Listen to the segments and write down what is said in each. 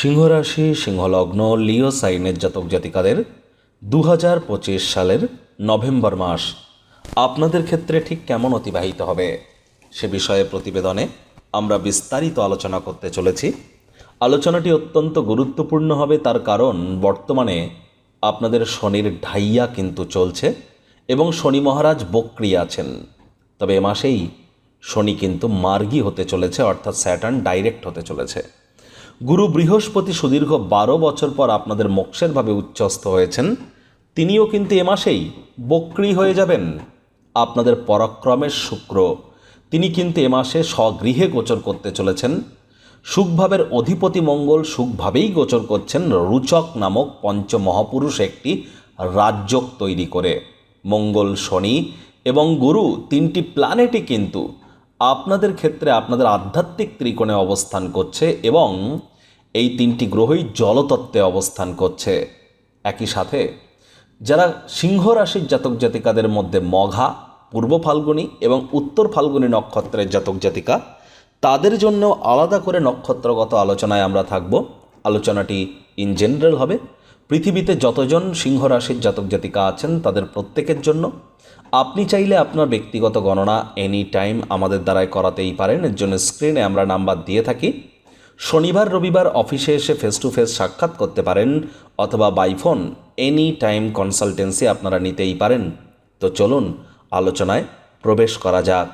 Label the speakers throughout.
Speaker 1: সিংহরাশি, সিংহলগ্ন, লিও সাইনের জাতক জাতিকাদের দু হাজার পঁচিশ সালের নভেম্বর মাস আপনাদের ক্ষেত্রে ঠিক কেমন অতিবাহিত হবে? সে বিষয়ে প্রতিবেদনে আমরা বিস্তারিত আলোচনা করতে চলেছি। আলোচনাটি অত্যন্ত গুরুত্বপূর্ণ হবে তার কারণ বর্তমানে আপনাদের শনির ঢাইয়া কিন্তু চলছে এবং শনি মহারাজ বক্রি আছেন। তবে এ মাসেই শনি কিন্তু মার্গী হতে চলেছে, অর্থাৎ স্যাটার্ন ডাইরেক্ট হতে চলেছে। গুরু বৃহস্পতি সুদীর্ঘ বারো বছর পর আপনাদের মোক্ষেরভাবে উচ্চস্থ হয়েছেন, তিনিও কিন্তু এ মাসেই বক্রি হয়ে যাবেন। আপনাদের পরাক্রমের শুক্র, তিনি কিন্তু এ মাসে স্বগৃহে গোচর করতে চলেছেন। সুখভাবের অধিপতি মঙ্গল সুখভাবেই গোচর করছেন রুচক নামক পঞ্চমহাপুরুষ একটি রাজ্যক তৈরি করে। মঙ্গল শনি এবং গুরু তিনটি প্ল্যানেটই কিন্তু আপনাদের ক্ষেত্রে আপনাদের আধ্যাত্মিক ত্রিকোণে অবস্থান করছে এবং এই তিনটি গ্রহই জলতত্ত্বে অবস্থান করছে। একই সাথে যারা সিংহ রাশির জাতক জাতিকাদের মধ্যে মঘা, পূর্ব ফাল্গুনী এবং উত্তর ফাল্গুনী নক্ষত্রের জাতক জাতিকা, তাদের জন্য আলাদা করে নক্ষত্রগত আলোচনায় আমরা থাকব। আলোচনাটি ইন জেনারেল হবে। পৃথিবীতে যতজন সিংহ রাশির জাতক জাতিকা আছেন, তাদের প্রত্যেকের জন্য আপনি চাইলে আপনার ব্যক্তিগত গণনা এনি টাইম আমাদের দ্বারাই করাতেই পারেন। এর জন্য স্ক্রিনে আমরা নাম্বার দিয়ে থাকি। শনিবার, রবিবার অফিসে এসে ফেস টু ফেস সাক্ষাৎ করতে পারেন অথবা by phone any time consultancy আপনারা নিতেই পারেন। তো চলুন, আলোচনায় প্রবেশ করা যাক।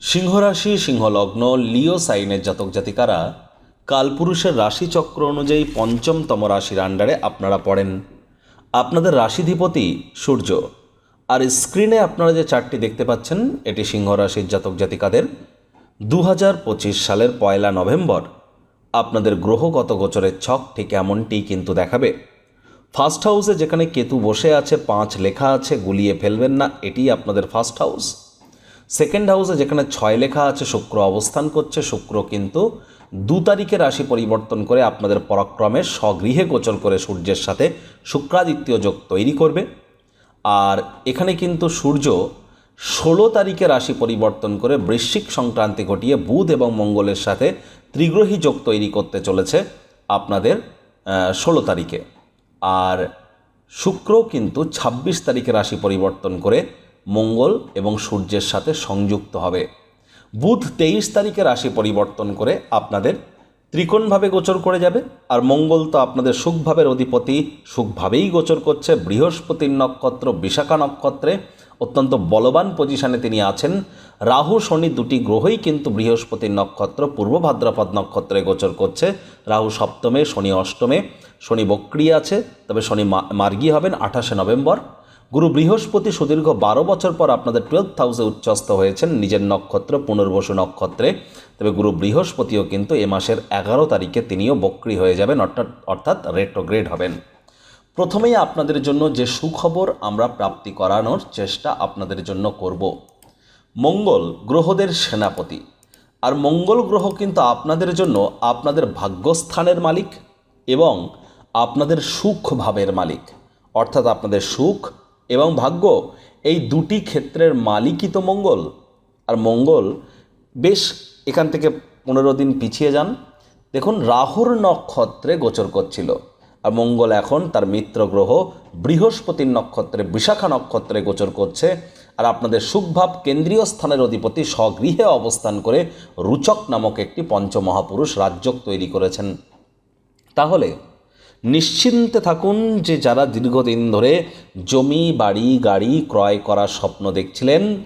Speaker 1: সিংহরাশি, সিংহলগ্ন, লিও সাইনের জাতক জাতিকারা কালপুরুষের রাশিচক্র অনুযায়ী পঞ্চমতম রাশির আন্ডারে আপনারা পড়েন। আপনাদের রাশিধিপতি সূর্য। আর স্ক্রিনে আপনারা যে চারটি দেখতে পাচ্ছেন, এটি সিংহ রাশির জাতক জাতিকাদের। দু হাজার পঁচিশ সালের পয়লা নভেম্বর। আপনাদের গ্রহগত গোচরের ছক ঠিক এমনটি কিন্তু দেখাবে। ফার্স্ট হাউসে যেখানে কেতু বসে আছে, পাঁচ লেখা আছে, গুলিয়ে ফেলবেন না এটি আপনাদের ফার্স্ট হাউস। সেকেন্ড হাউসে যেখানে ছয় লেখা আছে, শুক্র অবস্থান করছে, শুক্র কিন্তু দু তারিখে রাশি পরিবর্তন করে আপনাদের পরাক্রমে স্বগৃহে গোচর করে সূর্যের সাথে শুক্রাদিত্য যোগ তৈরি করবে। আর এখানে কিন্তু সূর্য ষোলো তারিখে রাশি পরিবর্তন করে বৃশ্চিক সংক্রান্তি ঘটিয়ে বুধ এবং মঙ্গলের সাথে ত্রিগ্রহী যোগ তৈরি করতে চলেছে আপনাদের ষোলো তারিখে। আর শুক্র কিন্তু ২৬ তারিখে রাশি পরিবর্তন করে মঙ্গল এবং সূর্যের সাথে সংযুক্ত হবে। বুধ তেইশ তারিখে রাশি পরিবর্তন করে আপনাদের ত্রিকোণভাবে গোচর করে যাবে, আর মঙ্গল তো আপনাদের সুখভাবের অধিপতি। সুখভাবেই গোচর করছে বৃহস্পতির নক্ষত্র, বিশাখা নক্ষত্রে। অত্যন্ত বলবান পজিশনে তিনি আছেন। রাহু, শনি দুটি গ্রহই কিন্তু বৃহস্পতির নক্ষত্র, পূর্ব ভাদ্রাপদ নক্ষত্রে গোচর করছে। রাহু সপ্তমে, শনি অষ্টমে। শনি বক্রি আছে, তবে শনি মার্গী হবেন আঠাশে নভেম্বর। গুরু বৃহস্পতি সুদীর্ঘ বারো বছর পর আপনাদের টুয়েলভ হাউসে উচ্চস্থ হয়েছেন। নিজের নক্ষত্র, পুনর্বসু নক্ষত্রে। তবে গুরু বৃহস্পতিও কিন্তু এ মাসের এগারো তারিখে তিনিও বক্রি হয়ে যাবেন, অর্থাৎ অর্থাৎ রেট্রোগ্রেড হবেন। প্রথমেই আপনাদের জন্য যে সুখবর আমরা প্রাপ্তি করানোর চেষ্টা আপনাদের জন্য করব। মঙ্গল গ্রহদের সেনাপতি। আর মঙ্গল গ্রহ কিন্তু আপনাদের জন্য আপনাদের ভাগ্যস্থানের মালিক এবং আপনাদের সুখ ভাবের মালিক। অর্থাৎ আপনাদের সুখ এবং ভাগ্য, এই দুটি ক্ষেত্রের মালিকই তো মঙ্গল। আর মঙ্গল বেশ এখান থেকে পনেরো দিন পিছিয়ে যান। দেখুন, রাহুর নক্ষত্রে গোচর করছিল। আর মঙ্গল এখন তার মিত্র গ্রহ বৃহস্পতির নক্ষত্রে, বিশাখা নক্ষত্রে গোচর করছে। আর আপনাদের সুখভাব কেন্দ্রীয় স্থানের অধিপতি স্বগৃহে অবস্থান করে রুচক নামক একটি পঞ্চমহাপুরুষ রাজ্যক তৈরি করেছেন। তাহলে নিশ্চিন্তে থাকুন যে যারা দীর্ঘদিন ধরে জমি, বাড়ি, গাড়ি ক্রয় করার স্বপ্ন দেখছিলেন,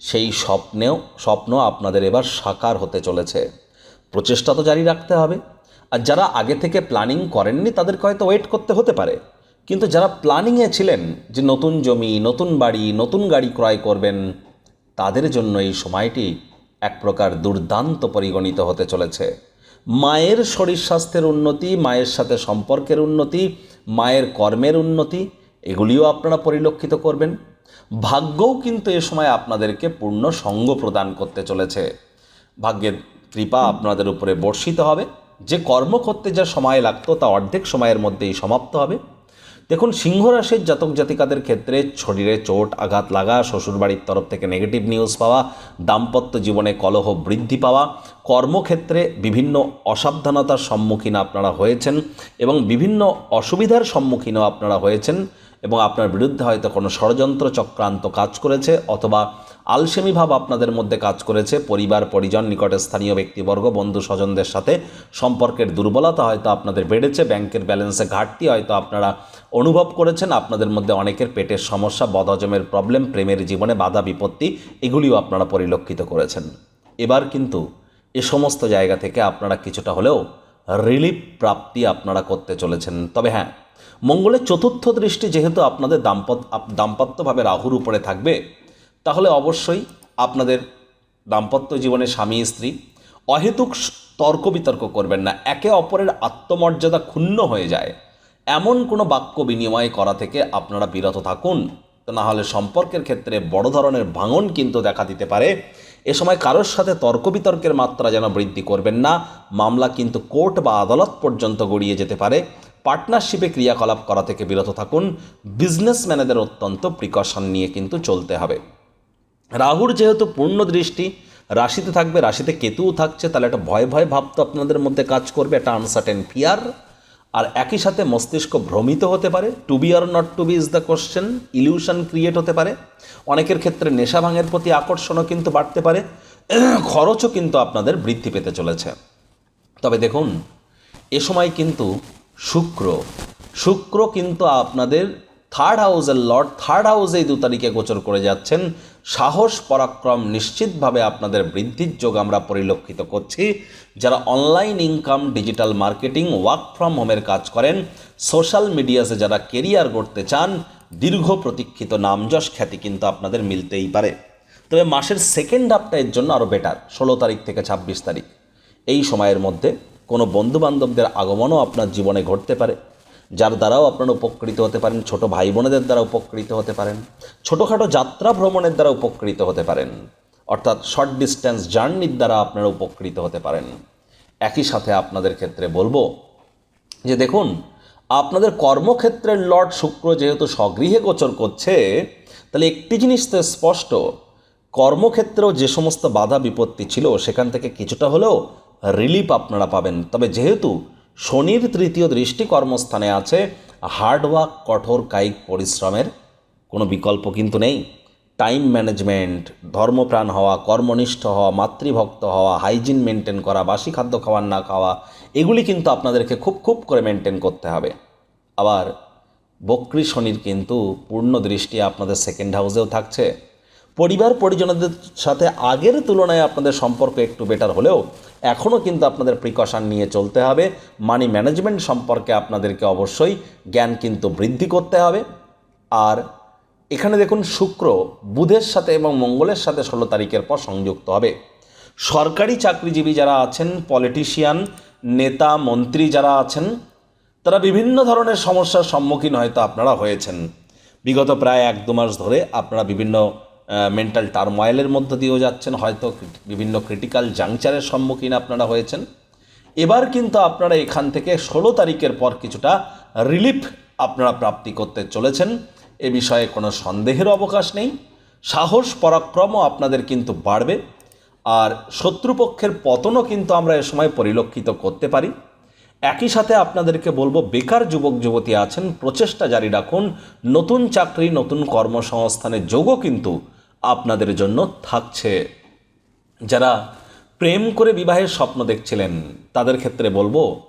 Speaker 1: সেই স্বপ্নেও, স্বপ্ন আপনাদের এবার সাকার হতে চলেছে। প্রচেষ্টা তো জারি রাখতে হবে। আর যারা আগে থেকে প্ল্যানিং করেননি, তাদেরকে হয়তো ওয়েট করতে হতে পারে। কিন্তু যারা প্ল্যানিংয়ে ছিলেন যে নতুন জমি, নতুন বাড়ি, নতুন গাড়ি ক্রয় করবেন, তাদের জন্য এই সময়টি এক প্রকার দুর্দান্ত পরিগণিত হতে চলেছে। মায়ের শরীর স্বাস্থ্যের উন্নতি, মায়ের সাথে সম্পর্কের উন্নতি, মায়ের কর্মের উন্নতি, এগুলিও আপনারা পরিলক্ষিত করবেন। ভাগ্যও কিন্তু এ সময় আপনাদেরকে পূর্ণ সঙ্গ প্রদান করতে চলেছে। ভাগ্যের কৃপা আপনাদের উপরে বর্ষিত হবে। যে কর্ম করতে যা সময় লাগতো তা অর্ধেক সময়ের মধ্যেই সমাপ্ত হবে। দেখুন, সিংহ রাশির জাতক জাতিকাদের ক্ষেত্রে শরীরে চোট, আঘাত লাগা, শ্বশুরবাড়ির তরফ থেকে নেগেটিভ নিউজ পাওয়া, দাম্পত্য জীবনে কলহ বৃদ্ধি পাওয়া, কর্মক্ষেত্রে বিভিন্ন অসাবধানতার সম্মুখীন আপনারা হয়েছেন এবং বিভিন্ন অসুবিধার সম্মুখীনও আপনারা হয়েছেন এবং আপনার বিরুদ্ধে হয়তো কোনো ষড়যন্ত্র চক্রান্ত কাজ করেছে অথবা আলসেমি ভাব আপনাদের মধ্যে কাজ করেছে। পরিবার, পরিজন, নিকটে স্থানীয় ব্যক্তিবর্গ, বন্ধু স্বজনদের সাথে সম্পর্কের দুর্বলতা হয়তো আপনাদের বেড়েছে, ব্যাংকের ব্যালেন্সে ঘাটতি হয়তো আপনারা অনুভব করেছেন, আপনাদের মধ্যে অনেকের পেটের সমস্যা, বদহজমের প্রবলেম, প্রেমের জীবনে বাধা, বিপত্তি, এগুলিও আপনারা পরিলক্ষিত করেছেন। এবার কিন্তু এ সমস্ত জায়গা থেকে আপনারা কিছুটা হলেও রিলিফ প্রাপ্তি আপনারা করতে চলেছেন। তবে হ্যাঁ মঙ্গলের চতুর্থ দৃষ্টি যেহেতু আপনাদের দাম্পত্য দাম্পত্যভাবে রাহুর উপরে থাকবে তাহলে অবশ্যই আপনাদের দাম্পত্য জীবনে স্বামী, স্ত্রী অহেতুক তর্ক বিতর্ক করবেন না। একে অপরের আত্মমর্যাদা ক্ষুণ্ণ হয়ে যায়। এমন কোনো বাক্য বিনিময় করা থেকে আপনারা বিরত থাকুন। না হলে সম্পর্কের ক্ষেত্রে বড় ধরনের ভাঙন কিন্তু দেখা দিতে পারে। এ সময় কারোর সাথে তর্ক বিতর্কের মাত্রা যেন বৃদ্ধি করবেন না। মামলা কিন্তু কোর্ট বা আদালত পর্যন্ত গড়িয়ে যেতে পারে। পার্টনারশিপে ক্রিয়াকলাপ করা থেকে বিরত থাকুন। বিজনেসম্যানেদের অত্যন্ত প্রিকশন নিয়ে কিন্তু চলতে হবে। রাহুর যেহেতু পূর্ণ দৃষ্টি, রাশিতে থাকবে, রাশিতে কেতুও থাকছে, তাহলে একটা ভয় ভয় ভাব তো আপনাদের মধ্যে কাজ করবে, একটা আনসার্টেন ফিয়ার আর একই সাথে মস্তিষ্ক ভ্রমিত হতে পারে to be or not to be is the question illusion create হতে পারে। অনেকের ক্ষেত্রে নেশা ভাঙের প্রতি আকর্ষণও কিন্তু বাড়তে পারে, খরচও কিন্তু আপনাদের বৃদ্ধি পেতে চলেছে। তবে দেখুন, এ সময় কিন্তু শুক্র শুক্র কিন্তু আপনাদের থার্ড হাউসের লর্ড থার্ড হাউসেই দু তারিখে গোচর করে যাচ্ছেন। সাহস, পরাক্রম নিশ্চিতভাবে আপনাদের বৃদ্ধির যোগ আমরা পরিলক্ষিত করছি। যারা online income digital marketing work from হোমের কাজ করেন সোশ্যাল মিডিয়াতে যারা কেরিয়ার গড়তে চান, দীর্ঘ প্রতীক্ষিত নামযশ খ্যাতি কিন্তু আপনাদের মিলতেই পারে। তবে মাসের সেকেন্ড হাফটা এর জন্য আরও বেটার ষোলো তারিখ থেকে ছাব্বিশ তারিখ। এই সময়ের মধ্যে কোনো বন্ধুবান্ধবদের আগমনও আপনার জীবনে ঘটতে পারে। যার দ্বারাও আপনারা উপকৃত হতে পারেন, ছোট ভাই বোনেদের দ্বারা উপকৃত হতে পারেন, ছোটোখাটো যাত্রা ভ্রমণের দ্বারা উপকৃত হতে পারেন, অর্থাৎ শর্ট ডিস্ট্যান্স জার্নির দ্বারা আপনারা উপকৃত হতে পারেন। একই সাথে আপনাদের ক্ষেত্রে বলব যে দেখুন, আপনাদের কর্মক্ষেত্রের লর্ড শুক্র যেহেতু স্বগৃহে গোচর করছে, তাহলে একটি জিনিস তো স্পষ্ট, কর্মক্ষেত্রেও যে সমস্ত বাধা বিপত্তি ছিল, সেখান থেকে কিছুটা হলেও রিলিফ আপনারা পাবেন। তবে যেহেতু শনির তৃতীয় দৃষ্টি কর্মস্থানে আছে হার্ডওয়ার্ক, কঠোর কায়িক পরিশ্রমের। কোনো বিকল্প কিন্তু নেই। টাইম ম্যানেজমেন্ট, ধর্মপ্রাণ হওয়া, কর্মনিষ্ঠ হওয়া, মাতৃভক্ত হওয়া, হাইজিন মেনটেন করা, বাসি খাদ্য খাওয়ার না খাওয়া, এগুলি কিন্তু আপনাদেরকে খুব খুব করে মেনটেন করতে হবে। আবার বক্রি শনির কিন্তু পূর্ণ দৃষ্টি আপনাদের সেকেন্ড হাউসেও থাকছে। পরিবার পরিজনদের সাথে আগের তুলনায় আপনাদের সম্পর্ক একটু বেটার হলেও এখনও কিন্তু আপনাদের প্রিকশন নিয়ে চলতে হবে। মানি ম্যানেজমেন্ট সম্পর্কে আপনাদেরকে অবশ্যই জ্ঞান কিন্তু বৃদ্ধি করতে হবে। আর এখানে দেখুন, শুক্র বুধের সাথে এবং মঙ্গলের সাথে ষোলো তারিখের পর সংযুক্ত হবে। সরকারি চাকরিজীবী যারা আছেন পলিটিশিয়ান নেতা, মন্ত্রী যারা আছেন, তারা বিভিন্ন ধরনের সমস্যার সম্মুখীন হয়তো আপনারা হয়েছেন। বিগত প্রায় এক দু মাস ধরে আপনারা বিভিন্ন মেন্টাল টার্ময়েলের মধ্য দিয়েও যাচ্ছেন, হয়তো বিভিন্ন ক্রিটিক্যাল জাংচারের সম্মুখীন আপনারা হয়েছেন। এবার কিন্তু আপনারা এখান থেকে ষোলো তারিখের পর কিছুটা রিলিফ আপনারা প্রাপ্তি করতে চলেছেন। এ বিষয়ে কোনো সন্দেহের অবকাশ নেই। সাহস, পরাক্রমও আপনাদের কিন্তু বাড়বে। আর শত্রুপক্ষের পতনও কিন্তু আমরা এ সময় পরিলক্ষিত করতে পারি। একই সাথে আপনাদেরকে বলব, বেকার যুবক, যুবতী আছেন, প্রচেষ্টা জারি রাখুন। নতুন চাকরি, নতুন কর্মসংস্থানের যোগও কিন্তু আপনাদের জন্য থাকছে। যারা প্রেম করে বিবাহের স্বপ্ন দেখছিলেন, তাদের ক্ষেত্রে বলব,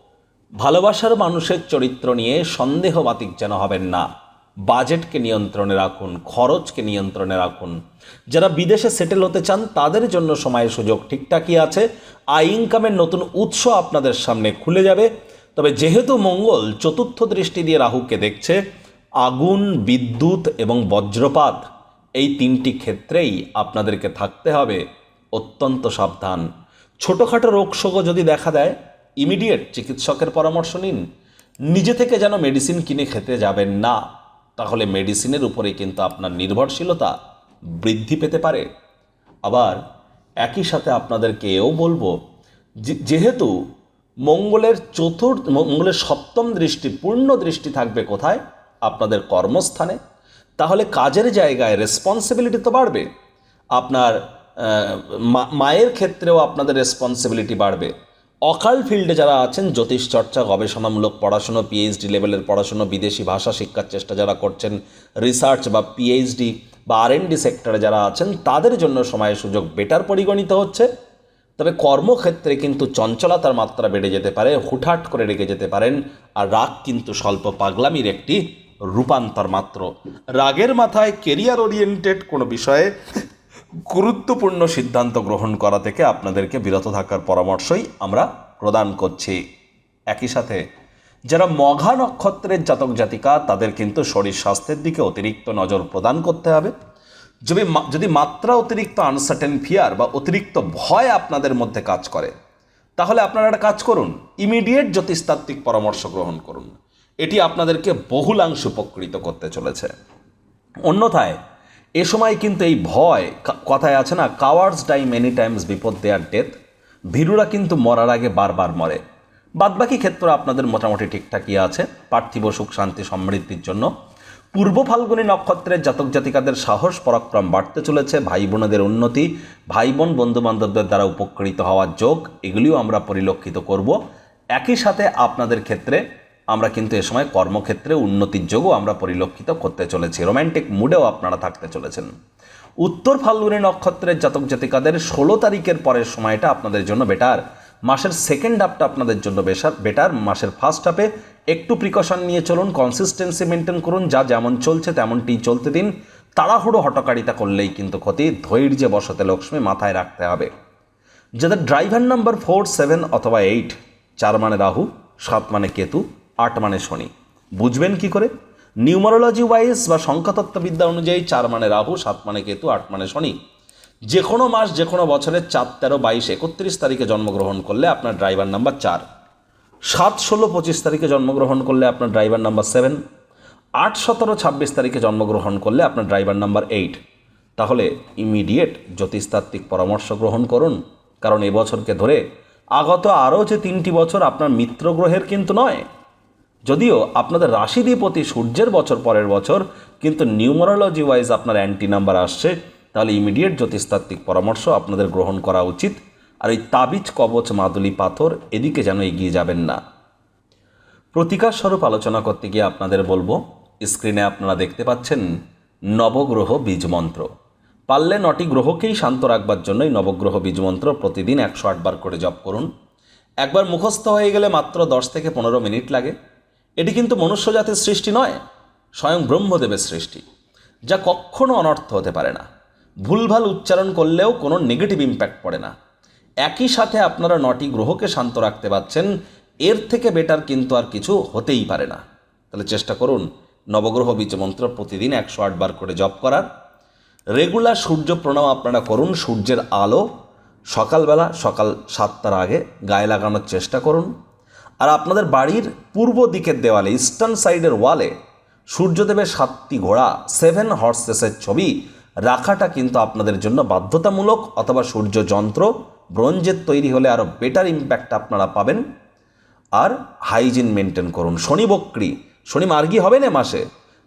Speaker 1: ভালোবাসার মানুষের চরিত্র নিয়ে সন্দেহবাতিক যেন হবেন না। বাজেটকে নিয়ন্ত্রণে রাখুন, খরচকে নিয়ন্ত্রণে রাখুন। যারা বিদেশে সেটেল হতে চান, তাদের জন্য সময় সুযোগ ঠিকঠাকই আছে। আয়, ইনকামের নতুন উৎস আপনাদের সামনে খুলে যাবে। তবে যেহেতু মঙ্গল চতুর্থ দৃষ্টি দিয়ে রাহুকে দেখছে, আগুন, বিদ্যুৎ এবং বজ্রপাত এই তিনটি ক্ষেত্রেই আপনাদেরকে থাকতে হবে অত্যন্ত সাবধান। ছোটোখাটো রোগশোকও যদি দেখা দেয় ইমিডিয়েট চিকিৎসকের পরামর্শ নিন। নিজে থেকে যেন মেডিসিন কিনে খেতে যাবেন না, তাহলে মেডিসিনের উপরে কিন্তু আপনার নির্ভরশীলতা বৃদ্ধি পেতে পারে। আবার একই সাথে আপনাদেরকে এও বলব যেহেতু মঙ্গলের চতুর্থ, মঙ্গলের সপ্তম দৃষ্টি, পূর্ণ দৃষ্টি থাকবে কোথায়? আপনাদের কর্মস্থানে। তাহলে কাজের জায়গায় রেসপন্সিবিলিটি তো বাড়বে। আপনার মায়ের ক্ষেত্রেও আপনাদের রেসপন্সিবিলিটি বাড়বে। অকাল ফিল্ডে যারা আছেন, জ্যোতিষ চর্চা, গবেষণামূলক পড়াশুনো পিএইচডি লেভেলের পড়াশুনো, বিদেশি ভাষা শিক্ষার চেষ্টা যারা করছেন রিসার্চ বা পিএইচডি বা আর আরএনডি সেক্টরে যারা আছেন, তাদের জন্য সময়ের সুযোগ বেটার পরিগণিত হচ্ছে। তবে কর্মক্ষেত্রে কিন্তু চঞ্চলতার মাত্রা বেড়ে যেতে পারে, হুটহাট করে রেগে যেতে পারেন, আর রাগ কিন্তু স্বল্প পাগলামির একটি রূপান্তর মাত্র। রাগের মাথায় কেরিয়ার ওরিয়েন্টেড কোনো বিষয়ে গুরুত্বপূর্ণ সিদ্ধান্ত গ্রহণ করা থেকে আপনাদেরকে বিরত থাকার পরামর্শই আমরা প্রদান করছি। একই সাথে, যারা মঘা নক্ষত্রের জাতক জাতিকা, তাদের কিন্তু শরীর স্বাস্থ্যের দিকে অতিরিক্ত নজর প্রদান করতে হবে। যদি যদি মাত্রা অতিরিক্ত আনসার্টেন ফিয়ার বা অতিরিক্ত ভয় আপনাদের মধ্যে কাজ করে, তাহলে আপনারা একটা কাজ করুন ইমিডিয়েট জ্যোতিষতাত্ত্বিক পরামর্শ গ্রহণ করুন। এটি আপনাদেরকে বহুলাংশ উপকৃত করতে চলেছে। অন্যথায়, এ সময় কিন্তু এই ভয় কথায় আছে না কাওয়ার্স ডাই মেনি টাইমস বিপদ দেয়ার ডেথ ভীরুরা কিন্তু মরার আগে বারবার মরে। বাদবাকি ক্ষেত্র আপনাদের মোটামুটি ঠিকঠাকই আছে, পার্থিব সুখ, শান্তি, সমৃদ্ধির জন্য। পূর্ব ফাল্গুনী নক্ষত্রের জাতক জাতিকাদের সাহস, পরাক্রম বাড়তে চলেছে ভাই বোনেদের উন্নতি ভাই বোন বন্ধু বান্ধবদের দ্বারা উপকৃত হওয়ার যোগ, এগুলিও আমরা পরিলক্ষিত করব। একই সাথে আপনাদের ক্ষেত্রে আমরা কিন্তু এ সময় কর্মক্ষেত্রে উন্নতির যোগও আমরা পরিলক্ষিত করতে চলেছি। রোম্যান্টিক মুডেও আপনারা থাকতে চলেছেন। উত্তর ফাল্গুনী নক্ষত্রের জাতক জাতিকাদের ষোলো তারিখের পরের সময়টা আপনাদের জন্য বেটার মাসের সেকেন্ড হাফটা আপনাদের জন্য বেশার বেটার মাসের ফার্স্ট হাফে একটু প্রিকশন নিয়ে চলুন কনসিস্টেন্সি মেনটেন করুন। যা যেমন চলছে তেমনটি চলতে দিন। তাড়াহুড়ো হটকারিতা করলেই কিন্তু ক্ষতি। ধৈর্যে বসতে লক্ষ্মী মাথায় রাখতে হবে। যাদের ড্রাইভার নাম্বার ফোর সেভেন অথবা এইট চার মানে রাহু, সাত মানে কেতু আট মানে শনি। বুঝবেন কি করে? নিউমারোলজি ওয়াইজ বা সংখ্যাতত্ত্ববিদ্যা অনুযায়ী চার মানে রাহু, সাত মানে কেতু, আট মানে শনি। যে কোনো মাস যে কোনো বছরের চার, তেরো, বাইশ, একত্রিশ তারিখে জন্মগ্রহণ করলে আপনার ড্রাইভার নাম্বার চার। সাত, ষোলো, পঁচিশ তারিখে জন্মগ্রহণ করলে আপনার ড্রাইভার নাম্বার সেভেন আট, সতেরো, ছাব্বিশ তারিখে জন্মগ্রহণ করলে আপনার ড্রাইভার নাম্বার এইট তাহলে ইমিডিয়েট জ্যোতিষতাত্ত্বিক পরামর্শ গ্রহণ করুন। কারণ এবছরকে ধরে আগত আরও যে তিনটি বছর আপনার মিত্র গ্রহের কিন্তু নয় যদিও আপনাদের রাশিধিপতি সূর্যের বছর পরের বছর, কিন্তু নিউমারোলজি ওয়াইজ আপনার অ্যান্টি নাম্বার আসছে, তাহলে ইমিডিয়েট জ্যোতিষতাত্ত্বিক পরামর্শ আপনাদের গ্রহণ করা উচিত। আর এই তাবিজ, কবচ, মাদুলি, পাথর এদিকে যেন এগিয়ে যাবেন না। প্রতিকার স্বরূপ আলোচনা করতে গিয়ে আপনাদের বলব, স্ক্রিনে আপনারা দেখতে পাচ্ছেন নবগ্রহ বীজ মন্ত্র পারলে নটি গ্রহকেই শান্ত রাখবার জন্যই নবগ্রহ বীজ মন্ত্র প্রতিদিন একশো আটবার করে জপ করুন। একবার মুখস্থ হয়ে গেলে মাত্র দশ থেকে পনেরো মিনিট লাগে। এটি কিন্তু মনুষ্য জাতির সৃষ্টি নয়, স্বয়ং ব্রহ্মদেবের সৃষ্টি, যা কখনো অনর্থ হতে পারে না। ভুলভাল উচ্চারণ করলেও কোনো নেগেটিভ ইম্প্যাক্ট পড়ে না। একই সাথে আপনারা নটি গ্রহকে শান্ত রাখতে পারছেন, এর থেকে বেটার কিন্তু আর কিছু হতেই পারে না। তাহলে চেষ্টা করুন, নবগ্রহ বীজ মন্ত্র প্রতিদিন একশো আটবার করে জপ করার। রেগুলার সূর্য প্রণাম আপনারা করুন, সূর্যের আলো, সকালবেলা সকাল সাতটার আগে গায়ে লাগানোর চেষ্টা করুন। আর আপনাদের বাড়ির পূর্ব দিকের দেওয়ালে ইস্টার্ন সাইডের ওয়ালে সূর্যদেবের সাতটি ঘোড়া সেভেন হর্সেসের ছবি রাখাটা কিন্তু আপনাদের জন্য বাধ্যতামূলক অথবা সূর্য যন্ত্র ব্রোঞ্জের তৈরি হলে আরও বেটার ইম্প্যাক্ট আপনারা পাবেন। আর হাইজিন মেনটেন করুন। শনি বক্রি, শনি মার্গি হবে না মাসে।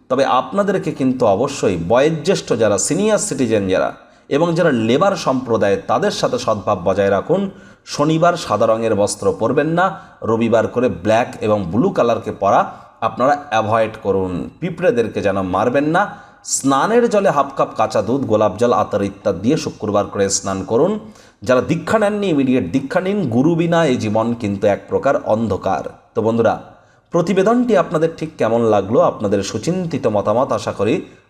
Speaker 1: তবে আপনাদেরকে কিন্তু অবশ্যই বয়োজ্যেষ্ঠ যারা সিনিয়র সিটিজেন যারা এবং যারা লেবার সম্প্রদায়, তাদের সাথে সদ্ভাব বজায় রাখুন। শনিবার সাদা রঙের বস্ত্র পরবেন না। রবিবার করে ব্ল্যাক এবং ব্লু কালারকে পরা আপনারা অ্যাভয়েড করুন। পিঁপড়েদেরকে যেন মারবেন না। স্নানের জলে হাফ কাপ কাঁচা দুধ, গোলাপ জল, আতর ইত্যাদি দিয়ে শুক্রবার করে স্নান করুন। যারা দীক্ষা নেননি, ইমিডিয়েট দীক্ষা নিন। গুরু বিনা এই জীবন কিন্তু এক প্রকার অন্ধকার। তো বন্ধুরা, প্রতিবেদনটি আপনাদের ঠিক কেমন লাগল, আপনাদের সুচিন্তিত মতামত আশা করি